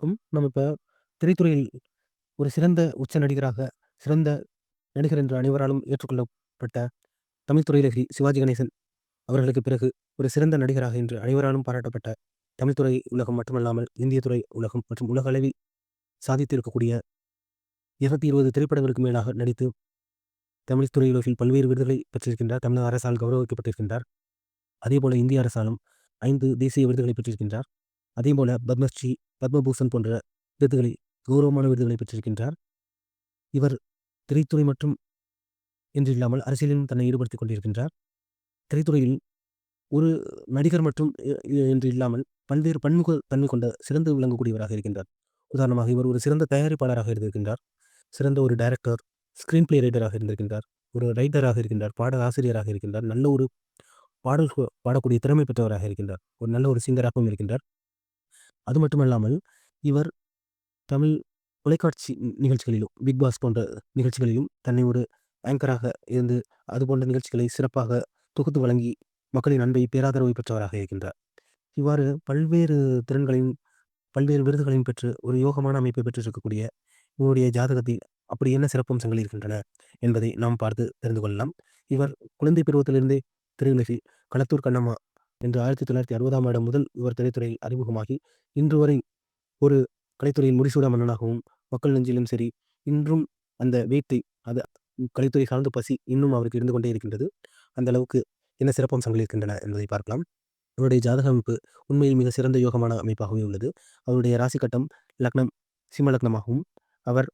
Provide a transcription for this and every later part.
ம் நம்ம இப்போ திரைத்துறையில் ஒரு சிறந்த உச்ச நடிகராக, சிறந்த நடிகர் என்று அனைவராலும் ஏற்றுக்கொள்ளப்பட்ட தமிழ் துறையிலகி சிவாஜி கணேசன் அவர்களுக்கு பிறகு ஒரு சிறந்த நடிகராக இன்று அனைவராலும் பாராட்டப்பட்ட தமிழ் துறை உலகம் மட்டுமல்லாமல் இந்திய துறை உலகம் மற்றும் உலக அளவில் சாதித்திருக்கக்கூடிய இருநூத்தி இருபது திரைப்படங்களுக்கு மேலாக நடித்து தமிழ் துறையுலகில் பல்வேறு விருதுகளை பெற்றிருக்கின்றார். தமிழக அரசால் கௌரவிக்கப்பட்டிருக்கின்றார். அதேபோல இந்திய அரசாலும் ஐந்து தேசிய விருதுகளை பெற்றிருக்கின்றார். அதே அதேபோல பத்மஸ்ரீ பத்மபூஷன் போன்ற விருதுகளை கௌரவமான விருதுகளை பெற்றிருக்கின்றார். இவர் திரைத்துறை மற்றும் என்று இல்லாமல் அரசியலிலும் தன்னை ஈடுபடுத்திக் கொண்டிருக்கின்றார். திரைத்துறையில் ஒரு நடிகர் மற்றும் என்று இல்லாமல் பல்வேறு பன்முக தன்மை கொண்ட சிறந்து விளங்கக்கூடியவராக இருக்கின்றார். உதாரணமாக இவர் ஒரு சிறந்த தயாரிப்பாளராக இருந்திருக்கின்றார். சிறந்த ஒரு டைரக்டர் ஸ்கிரீன் பிளே ரைட்டராக இருந்திருக்கின்றார். ஒரு ரைட்டராக இருக்கின்றார். பாடல் ஆசிரியராக இருக்கின்றார். நல்ல ஒரு பாடல் பாடக்கூடிய திறமை பெற்றவராக இருக்கின்றார். ஒரு நல்ல ஒரு சிங்கராகவும் இருக்கின்றார். அது மட்டுமல்லாமல் இவர் தமிழ் தொலைக்காட்சி நிகழ்ச்சிகளிலும் பிக் பாஸ் போன்ற நிகழ்ச்சிகளிலும் தன்னை ஒரு ஆங்கராக இருந்து அது போன்ற நிகழ்ச்சிகளை சிறப்பாக தொகுத்து வழங்கி மக்களின் அன்பை பேராதரவை பெற்றவராக இருக்கின்றார். இவ்வாறு பல்வேறு திறன்களையும் பல்வேறு விருதுகளையும் பெற்று ஒரு யோகமான அமைப்பை பெற்றிருக்கக்கூடிய இவருடைய ஜாதகத்தில் அப்படி என்ன சிறப்பம்சங்கள் இருக்கின்றன என்பதை நாம் பார்த்து தெரிந்து கொள்ளலாம். இவர் குழந்தை பருவத்திலிருந்தே திரையுலகில் களத்தூர் கண்ணம்மா என்று ஆயிரத்தி தொள்ளாயிரத்தி அறுபதாம் ஆண்டு முதல் இவர் திரைத்துறையில் அறிமுகமாகி இன்று வரை ஒரு கலைத்துறையில் முடிசூட மன்னனாகவும் மக்கள் நெஞ்சிலும் சரி இன்றும் அந்த வீட்டை அது கலைத்துறை சார்ந்த பசி இன்னும் அவருக்கு இருந்து கொண்டே இருக்கின்றது. அந்த அளவுக்கு என்ன சிறப்பம்சங்கள் இருக்கின்றன என்பதை பார்க்கலாம். அவருடைய ஜாதக அமைப்பு உண்மையில் மிக சிறந்த யோகமான அமைப்பாகவே உள்ளது. அவருடைய ராசி கட்டம் லக்னம் சிம்ம லக்னமாகவும் அவர்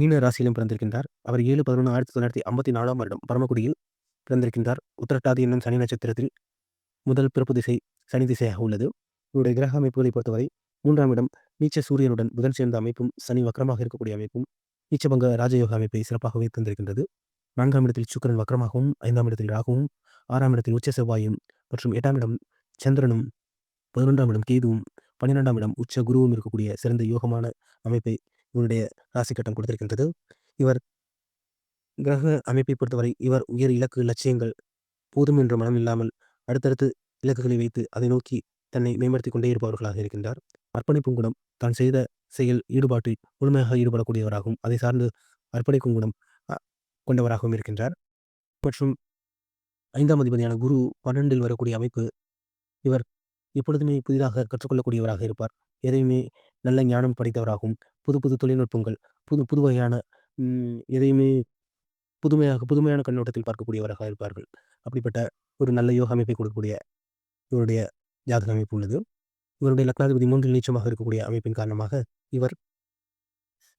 மீன ராசியிலும் பிறந்திருக்கின்றார். அவர் ஏழு பதினொன்று ஆயிரத்தி தொள்ளாயிரத்தி ஐம்பத்தி நாலாம் வருடம் பரமக்குடியில் பிறந்திருக்கின்றார். உத்திரட்டாதி என்னும் சனி நட்சத்திரத்தில் முதல் பிறப்பு திசை சனி திசையாக உள்ளது. இவருடைய கிரக அமைப்புகளை பொறுத்தவரை மூன்றாம் இடம் நீச்ச சூரியனுடன் புதன் சேர்ந்த அமைப்பும் சனி வக்கரமாக இருக்கக்கூடிய அமைப்பும் நீச்சபங்க ராஜயோக அமைப்பை சிறப்பாகவே தந்திருக்கின்றது. நான்காம் இடத்தில் சுக்கரன் வக்கரமாகவும் ஐந்தாம் இடத்தில் ராகுவும் ஆறாம் இடத்தில் உச்ச செவ்வாயும் மற்றும் எட்டாம் இடம் சந்திரனும் பதினொன்றாம் இடம் கேதுவும் பன்னிரெண்டாம் இடம் உச்ச குருவும் இருக்கக்கூடிய சிறந்த யோகமான அமைப்பை இவருடைய ராசி கட்டம் கொடுத்திருக்கின்றது. இவர் கிரக அமைப்பை பொறுத்தவரை இவர் உயர் இலக்கு லட்சியங்கள் போதும் என்ற மனம் இல்லாமல் அடுத்தடுத்து இலக்குகளை வைத்து அதை நோக்கி தன்னை மேம்படுத்தி கொண்டே இருப்பவர்களாக இருக்கின்றார். அர்ப்பணிப்பும் குணம் தான் செய்த செயல் ஈடுபாட்டில் முழுமையாக ஈடுபடக்கூடியவராகவும் அதை சார்ந்து அர்ப்பணிக்கும் குணம் கொண்டவராகவும் இருக்கின்றார். மற்றும் ஐந்தாம் அதிபதியான குரு பன்னெண்டில் வரக்கூடிய அமைப்பு இவர் எப்பொழுதுமே புதிதாக கற்றுக்கொள்ளக்கூடியவராக இருப்பார். எதையுமே நல்ல ஞானம் படைத்தவராகவும் புது புது தொழில்நுட்பங்கள் புது புது வகையான எதையுமே புதுமையாக புதுமையான கண்ணோட்டத்தில் பார்க்கக்கூடியவராக இருப்பார்கள். அப்படிப்பட்ட ஒரு நல்ல யோக அமைப்பை கொடுக்கக்கூடிய இவருடைய ஜாதக அமைப்பு உள்ளது. இவருடைய லக்னாதிபதி மூன்றில் நீச்சமாக இருக்கக்கூடிய அமைப்பின் காரணமாக இவர்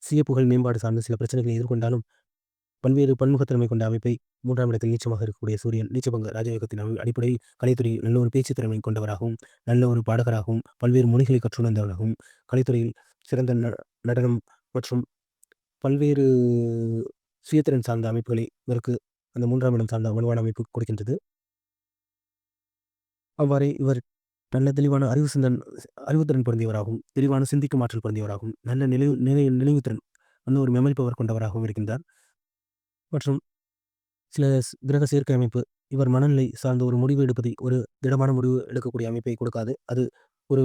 சுய புகழ் மேம்பாடு சார்ந்த சில பிரச்சனைகளை எதிர்கொண்டாலும் பல்வேறு பன்முகத்திறமை கொண்ட அமைப்பை மூன்றாம் இடத்தில் நீச்சமாக இருக்கக்கூடிய சூரியன் நீச்சபங்க ராஜயோகத்தின் அடிப்படையில் கலைத்துறையில் நல்ல ஒரு பேச்சு திறமை கொண்டவராகவும் நல்ல ஒரு பாடகராகவும் பல்வேறு மொழிகளை கற்றுணர்ந்தவராகவும் கலைத்துறையில் சிறந்த ந- நடனம் மற்றும் பல்வேறு சுயத்திறன் சார்ந்த அமைப்புகளை இவருக்கு அந்த மூன்றாம் இடம் சார்ந்த வலுவான அமைப்பு கொடுக்கின்றது. அவ்வாறே இவர் நல்ல தெளிவான அறிவு சிந்தன் அறிவுத்திறன் பொருந்தியவராகவும் தெளிவான சிந்திக்கும் ஆற்றல் பொருந்தியவராகவும் நல்ல நினைவு நிலை நினைவுத்திறன் அந்த ஒரு மெமரி பவர் கொண்டவராகவும் இருக்கின்றார். மற்றும் சில கிரக சேர்க்கை அமைப்பு இவர் மனநிலை சார்ந்த ஒரு முடிவு எடுப்பதை ஒரு திடமான முடிவு எடுக்கக்கூடிய அமைப்பை கொடுக்காது. அது ஒரு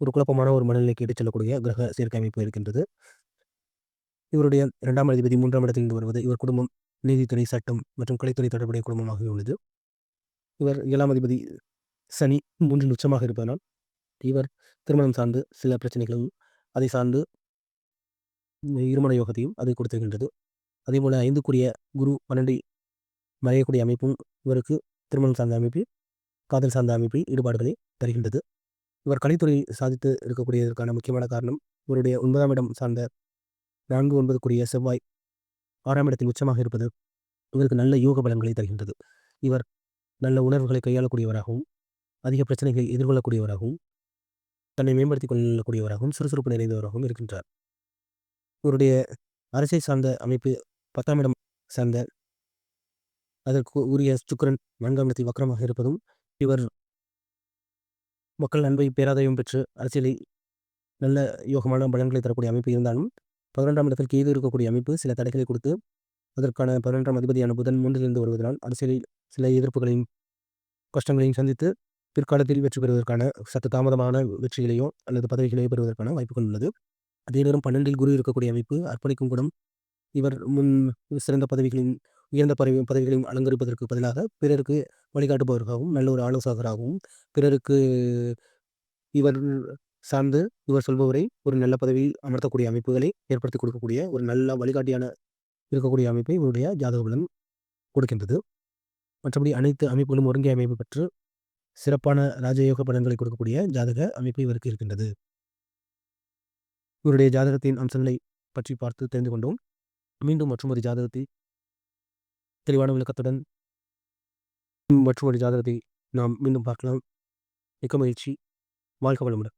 ஒரு குழப்பமான ஒரு மனநிலைக்கு எடுத்துச் செல்லக்கூடிய கிரக சேர்க்கை அமைப்பு இருக்கின்றது. இவருடைய இரண்டாம் அதிபதி மூன்றாம் இடத்திலிருந்து வருவது இவர் குடும்பம் நீதித்துறை சட்டம் மற்றும் கலைத்துறை தொடர்புடைய குடும்பமாக உள்ளது. இவர் ஏழாம் அதிபதி சனி மூன்றில் உச்சமாக இருப்பதனால் இவர் திருமணம் சார்ந்து சில பிரச்சனைகளும் அதை சார்ந்து இருமண யோகத்தையும் அது கொடுத்திருக்கின்றது. அதேபோல ஐந்துக்குரிய குரு பன்னெண்டு மறையக்கூடிய அமைப்பும் இவருக்கு திருமணம் சார்ந்த அமைப்பு காதல் சார்ந்த அமைப்பில் ஈடுபாடுகளை தருகின்றது. இவர் கலைத்துறை சாதித்து இருக்கக்கூடியதற்கான முக்கியமான காரணம் இவருடைய ஒன்பதாம் இடம் சார்ந்த நான்கு ஒன்பதுக்குரிய செவ்வாய் ஆறாம் இடத்தில் உச்சமாக இருப்பது இவருக்கு நல்ல யோக பலன்களை தருகின்றது. இவர் நல்ல உணர்வுகளை கையாளக்கூடியவராகவும் அதிக பிரச்சனைகளை எதிர்கொள்ளக்கூடியவராகவும் தன்னை மேம்படுத்திக் கொள்ளக்கூடியவராகவும் சுறுசுறுப்பு நிறைந்தவராகவும் இருக்கின்றார். இவருடைய அரசை சார்ந்த அமைப்பு பத்தாம் இடம் சார்ந்த அதற்கு உரிய சுக்கரன் நான்காம் இடத்தில் வக்கரமாக இருப்பதும் இவர் மக்கள் அன்பை பேராதயம் பெற்று அரசியலை நல்ல யோகமான பலன்களை தரக்கூடிய அமைப்பு இருந்தாலும் பதினொன்றாம் இடத்தில் கேது இருக்கக்கூடிய அமைப்பு சில தடைகளை கொடுத்து அதற்கான பதினொன்றாம் அதிபதியான புதன் மூன்றிலிருந்து வருவதனால் அரசியலில் சில எதிர்ப்புகளையும் கஷ்டங்களையும் சந்தித்து பிற்காலத்தில் வெற்றி பெறுவதற்கான சற்று தாமதமான வெற்றிகளையோ அல்லது பதவிகளையோ பெறுவதற்கான வாய்ப்புகள் உள்ளது. அதே நேரம் பன்னெண்டில் குரு இருக்கக்கூடிய அமைப்பு அர்ப்பணிக்கும் குணம் இவர் முன் சிறந்த பதவிகளின் உயர்ந்த பதவி பதவிகளையும் அலங்கரிப்பதற்கு பதிலாக பிறருக்கு வழிகாட்டுபவர்களாகவும் நல்ல ஒரு ஆலோசகராகவும் பிறருக்கு இவர் சார்ந்து இவர் சொல்பவரை ஒரு நல்ல பதவியில் அமர்த்தக்கூடிய அமைப்புகளை ஏற்படுத்தி கொடுக்கக்கூடிய ஒரு நல்ல வழிகாட்டியான இருக்கக்கூடிய அமைப்பை இவருடைய ஜாதக பலன் கொடுக்கின்றது. மற்றபடி அனைத்து அமைப்புகளும் ஒருங்கிய அமைப்பு பெற்று சிறப்பான ராஜயோக பலன்களை கொடுக்கக்கூடிய ஜாதக அமைப்பு இவருக்கு இருக்கின்றது. இவருடைய ஜாதகத்தின் அம்சங்களை பற்றி பார்த்து தெரிந்து கொண்டோம். மீண்டும் மற்றும் ஒரு ஜாதகத்தை தெளிவான விளக்கத்துடன் மற்றும் ஒரு ஜாதகத்தை நாம் மீண்டும் பார்க்கலாம். மிக்க மகிழ்ச்சி. வாழ்க வளமுடன்.